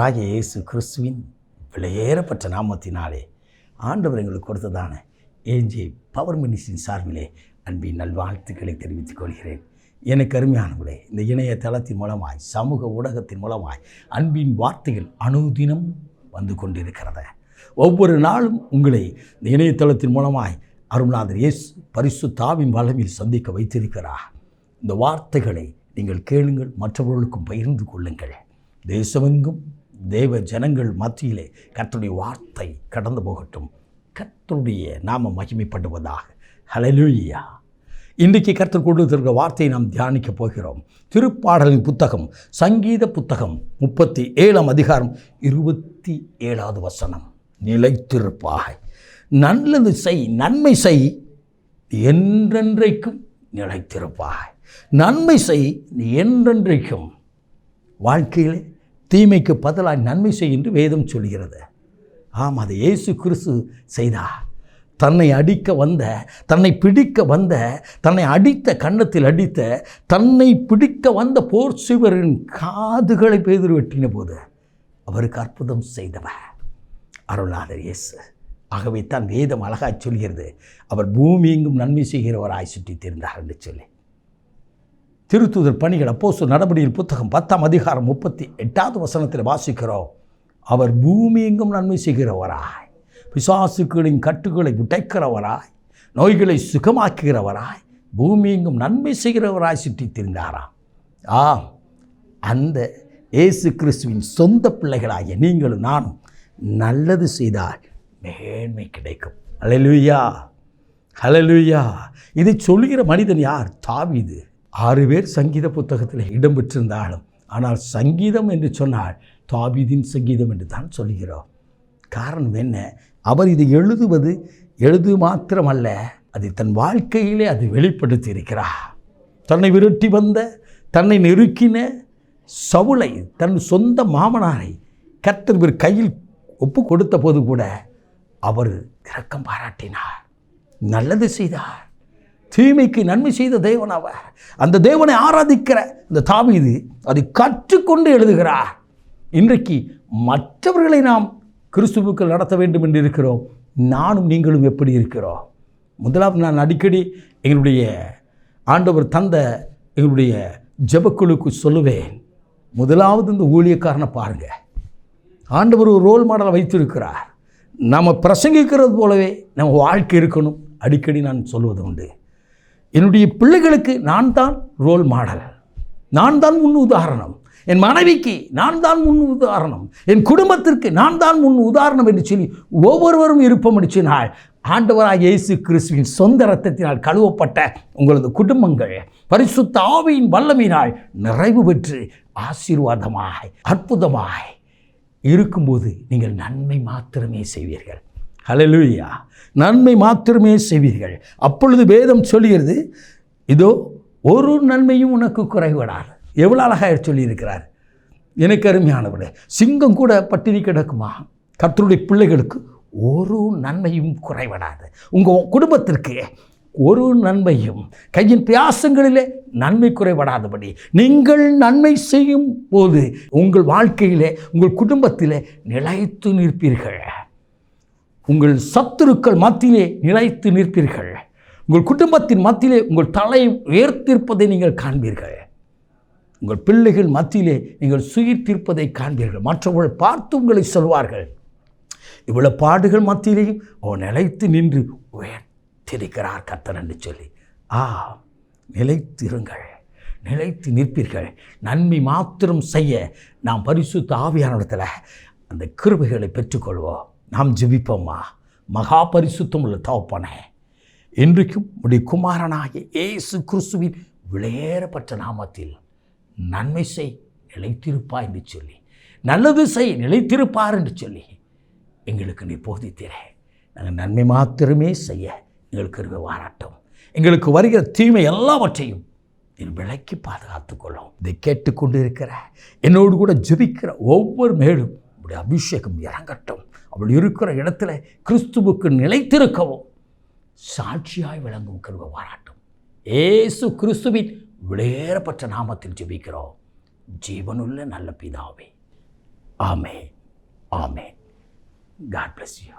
ஆண்டவராகிய இயேசு கிறிஸ்துவின் விலையேறப்பட்ட நாமத்தினாலே ஆண்டவர் எங்களுக்கு கொடுத்ததான ஏஜே பவர் மினிஸ்டின் சார்பிலே அன்பின் நல்வாழ்த்துக்களை தெரிவித்துக் கொள்கிறேன். எனக்கு அருமையானவர்களே இந்த இணையதளத்தின் மூலமாய் சமூக ஊடகத்தின் மூலமாய் அன்பின் வார்த்தைகள் அனுதினம் வந்து கொண்டிருக்கிறத. ஒவ்வொரு நாளும் உங்களை இந்த இணையதளத்தின் மூலமாய் அருள்நாதர் இயேசு பரிசு தாவின் வளமில் சந்திக்க வைத்திருக்கிறார். இந்த வார்த்தைகளை நீங்கள் கேளுங்கள் மற்றவர்களுக்கும் பகிர்ந்து கொள்ளுங்கள். தேசமெங்கும் தேவ ஜனங்கள் மத்தியிலே கர்த்தருடைய வார்த்தை கடந்து போகட்டும். கர்த்தருடைய நாம மகிமைப்படுவதாக. ஹலலூயா இன்றைக்கு கர்த்தர் கொண்டு வார்த்தையை நாம் தியானிக்கப் போகிறோம். திருப்பாடலின் புத்தகம் சங்கீத புத்தகம் முப்பத்தி ஏழாம் அதிகாரம் இருபத்தி ஏழாவது வசனம். நிலைத்திருப்பாய். நல்லது செய் நன்மை செய் என்றென்றைக்கும் நிலைத்திருப்பாய். நன்மை செய் நீ என்றென்றைக்கும். வாழ்க்கையில் தீமைக்கு பதிலாக நன்மை செய் என்று வேதம் சொல்கிறது. ஆம் அதை இயேசு கிறிஸ்து செய்தார் தன்னை அடிக்க வந்த தன்னை பிடிக்க வந்த தன்னை அடித்த கன்னத்தில் அடித்த தன்னை பிடிக்க வந்த போர் சிவரின் காதுகளை பெய்து வெட்டின போது அவருக்கு அற்புதம் செய்தவர் அருளாளர் இயேசு. ஆகவே தான் வேதம் அழகாய் சொல்கிறது. அவர் பூமி எங்கும் நன்மை செய்கிறவராய் சுற்றித் தெரிந்தார் என்று சொல்லி. திருத்துதர் பணிகள் அப்போசு நடபடியில் புத்தகம் பத்தாம் அதிகாரம் முப்பத்தி எட்டாவது வசனத்தில் வாசிக்கிறோம். அவர் பூமி எங்கும் நன்மை செய்கிறவராய் பிசாசுகளின் கட்டுகளை உடைக்கிறவராய் நோய்களை சுகமாக்குகிறவராய் பூமி எங்கும் நன்மை செய்கிறவராய் சுற்றி திரிந்தாராம் ஆம் அந்த இயேசு கிறிஸ்துவின் சொந்த பிள்ளைகளாகிய நீங்களும் நானும் நல்லது செய்தால் மேன்மை கிடைக்கும். அலலுயா அலலுயா இதை சொல்லுகிற மனிதன் யார்? தாவிது. ஆறு பேர் சங்கீத புத்தகத்தில் இடம் பெற்றிருந்தாலும் ஆனால் சங்கீதம் என்று சொன்னால் தாவீதின் சங்கீதம் என்று தான் சொல்கிறோம் காரணம் என்ன? அவர் இதை எழுதுவது எழுது மாத்திரமல்ல அது தன் வாழ்க்கையிலே அது வெளிப்படுத்தி இருக்கிறார் தன்னை விரட்டி வந்த தன்னை நெருக்கின சவுளை தன் சொந்த மாமனாரை கர்த்தர் இவர் கையில் ஒப்பு கொடுத்த போது கூட அவர் இரக்கம் பாராட்டினார் நல்லது செய்தார். தீமைக்கு நன்மை செய்த தேவன் அந்த தேவனை ஆராதிக்கிற இந்த தாவிது அதை கற்றுக்கொண்டு எழுதுகிறார். இன்றைக்கு மற்றவர்களை நாம் கிறிஸ்துவுக்கள் நடத்த வேண்டும் என்று இருக்கிறோம். நானும் நீங்களும் எப்படி இருக்கிறோம்? முதலாவது நான் அடிக்கடி எங்களுடைய ஆண்டவர் தந்த எங்களுடைய ஜபக்குழுக்கு சொல்லுவேன். முதலாவது இந்த ஊழியக்காரனை பாருங்கள் ஆண்டவர் ஒரு ரோல் மாடலை வைத்திருக்கிறார். நம்ம பிரசங்கிக்கிறது போலவே நம்ம வாழ்க்கை இருக்கணும். அடிக்கடி நான் சொல்வது உண்டு. என்னுடைய பிள்ளைகளுக்கு நான் தான் ரோல் மாடல் நான் தான் முன் உதாரணம். என் மனைவிக்கு நான் தான் முன் உதாரணம். என் குடும்பத்திற்கு நான் தான் முன் உதாரணம் என்று சொல்லி ஒவ்வொருவரும் இருப்பம் அடிச்சினால் ஆண்டவராக இயேசு கிறிஸ்துவின் சொந்த ரத்தத்தினால் கழுவப்பட்ட உங்களது குடும்பங்கள் பரிசுத்த ஆவியின் வல்லமையினால் நிறைவு பெற்று ஆசீர்வாதமாய் அற்புதமாய் இருக்கும்போது நீங்கள் நன்மை மாத்திரமே செய்வீர்கள். ஹலலூயா நன்மை மாத்திரமே செய்வீர்கள். அப்பொழுது வேதம் சொல்கிறது இதோ ஒரு நன்மையும் உனக்கு குறைவிடாது எவ்வளோ அழகாக சொல்லியிருக்கிறார். எனக்கு அருமையானவர்களே சிங்கம் கூட பட்டினி கிடக்குமா? கர்த்தருடைய பிள்ளைகளுக்கு ஒரு நன்மையும் குறைவிடாது உங்கள் குடும்பத்திற்கு ஒரு நன்மையும் கையின் பியாசங்களிலே நன்மை குறைபடாதபடி நீங்கள் நன்மை செய்யும் போது உங்கள் வாழ்க்கையிலே உங்கள் குடும்பத்திலே நிலைத்து நிற்பீர்கள். உங்கள் சத்துருக்கள் மத்தியிலே நிலைத்து நிற்பீர்கள். உங்கள் குடும்பத்தின் மத்தியிலே உங்கள் தலை உயர்த்திருப்பதை நீங்கள் காண்பீர்கள். உங்கள் பிள்ளைகள் மத்தியிலே நீங்கள் சுயிர்த்திருப்பதை காண்பீர்கள். மற்றவர்கள் பார்த்து உங்களை சொல்வார்கள். இவ்வளவு பாடுகள் மத்தியிலேயும் அவன் நிலைத்து நின்று உயர்த்திருக்கிறார் கத்தன் என்று சொல்லி. ஆ நிலைத்திருங்கள். நிலைத்து நிற்பீர்கள். நன்மை மாத்திரம் செய்ய நாம் பரிசுத்த ஆவியானத்தில் அந்த கிருபைகளை பெற்றுக்கொள்வோம். நாம் ஜெபிப்போமா? மகா பரிசுத்தம் உள்ள தவப்பானே இன்றைக்கும் உடைய குமாரனாகிய ஏசு கிறிஸ்துவின் விளையேறப்பட்ட நாமத்தில் நன்மை செய் நிலைத்திருப்பா என்று சொல்லி நல்லது செய் நிலைத்திருப்பார் என்று சொல்லி எங்களுக்கு நீ போதித்தீரே. நாங்கள் நன்மை மாத்திரமே செய்ய எங்களுக்கு இருக்க வாராட்டும். எங்களுக்கு வருகிற தீமை எல்லாவற்றையும் நீ விலைக்கு பாதுகாத்துக்கொள்ளும் இதை கேட்டுக்கொண்டு இருக்கிற என்னோடு கூட ஜெபிக்கிற ஒவ்வொரு மேலும் உடைய அபிஷேகம் இறங்கட்டும். அவள் இருக்கிற இடத்துல கிறிஸ்துவுக்கு நிலைத்திருக்கவும் சாட்சியாய் விளங்கும் கருவ வாராட்டும் ஏசு கிறிஸ்துவின் விளையேறப்பட்ட நாமத்தில் ஜெபிக்கிறோம். ஜீவனுள்ள நல்ல பிதாவே. ஆமே ஆமே காட் பிளஸ் யூ